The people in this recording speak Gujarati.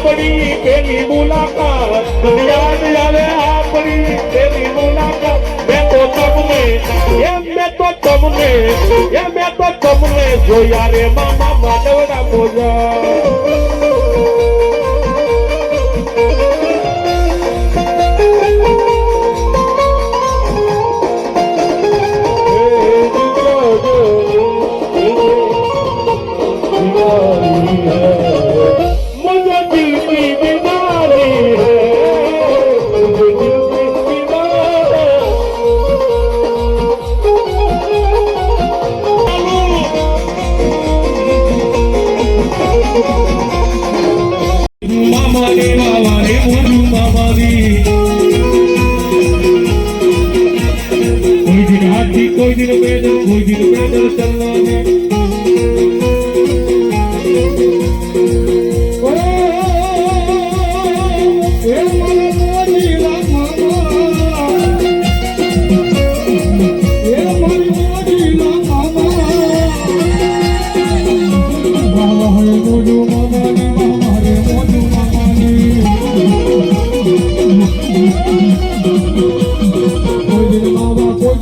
આપણી તેની મુલાકાત. યાદ આવે આપણી તેની મુલાકાત. મેં તો તમને, એમ મેં તો તમને, એમ મેં તો તમને જોયા રે મામા માનવડા મોજા. મામા રે મામા રે કોઈ દિન હાથી કોઈ દિન પેદલ કોઈ દિન પેદલ ચલવાને